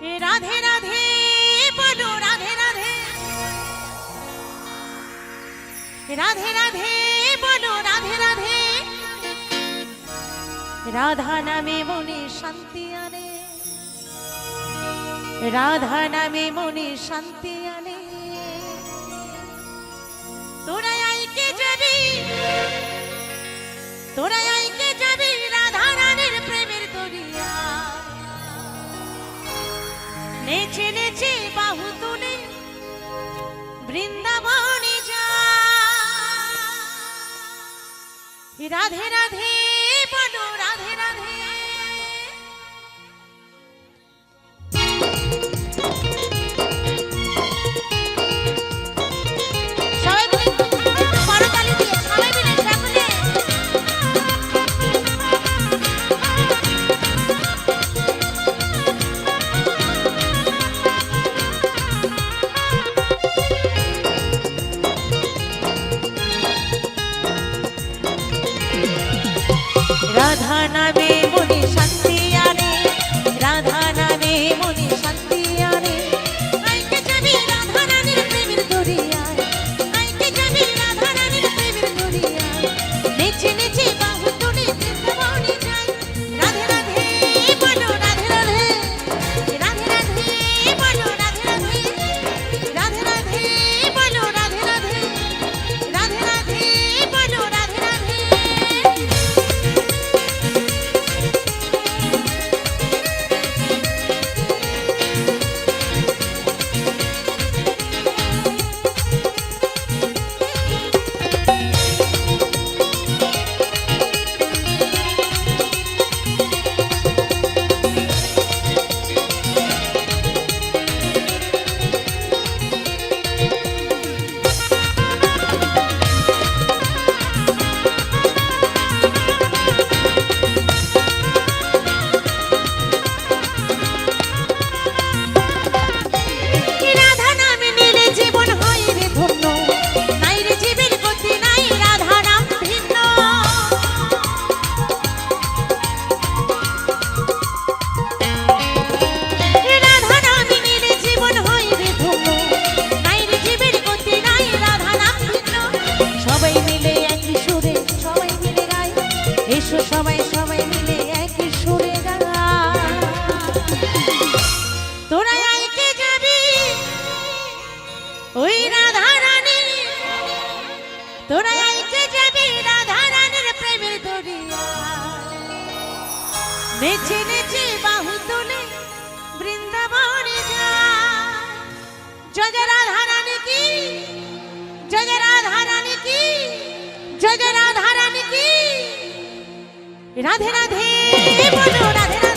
রাধে রাধে, বলো রাধে রাধে। রাধে রাধে, বলো রাধে রাধে। রাধা নামে মনে শান্তি আনে। রাধা নামে মনে শান্তি আনে। তোরা নেচে বাহু তুলে বৃন্দাবনে যা। রাধে রাধে। নেচে নেচে বাহু তুলে বৃন্দাবনে যা জয় রাধা রানী কি? জয় রাধা রানী কি? জয় রাধা রানী কি? রাধে রাধে, বলো রাধে।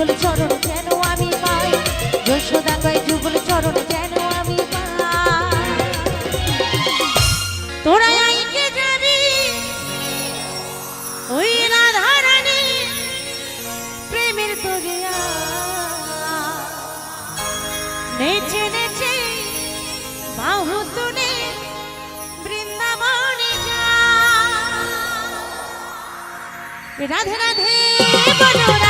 যুগল চরণ যেন আমি পাই? যশোদা গায় যুগল চরণ যেন আমি পাই? তোরা আইকে যাবি ওই রাধারানী প্রেমের দরিয়া নেচে নেচে বাহু তুলে বৃন্দাবনে যা। রাধে রাধে বলো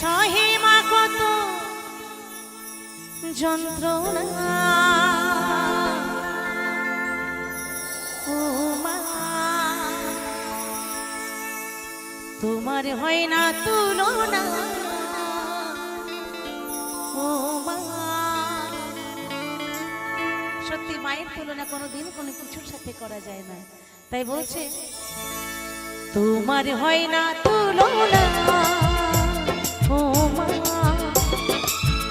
সহে মা কত যন্ত্রণা। তোমার হয় না তুলনা। সত্যি মায়ের তুলনা কোনোদিন কোনো কিছুর সাথে করা যায় না। তাই বলছে, তোমার হয় না তুলনা।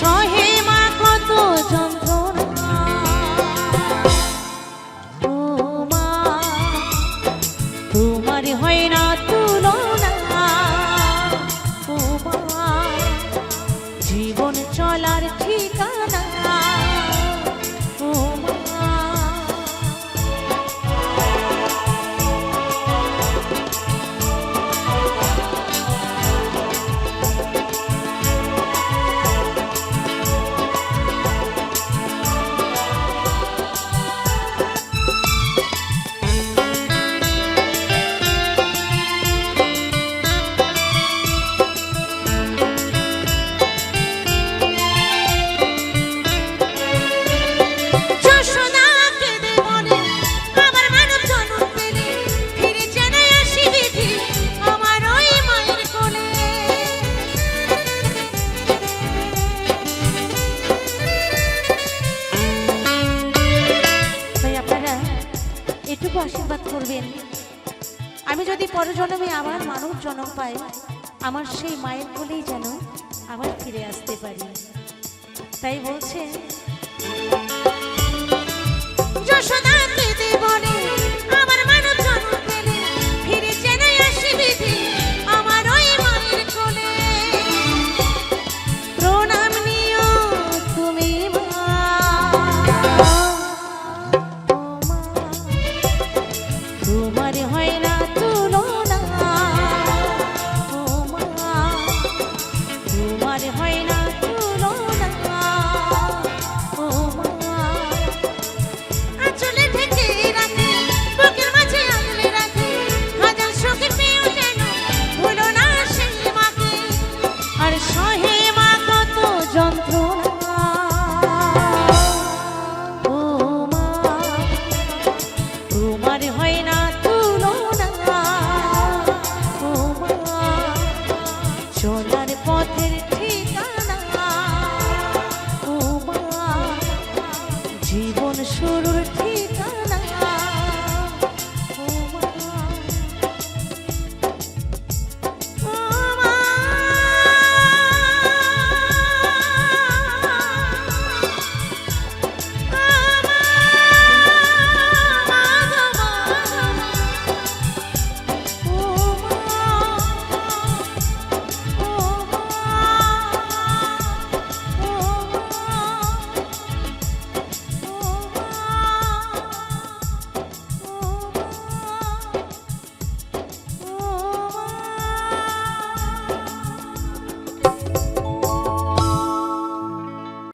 সহে মা কত যন্ত্রণা। ও মা হয় না সেই মায়ের কোলেই যেন আবার ফিরে আসতে পারি। তাই বলছেন দেবনে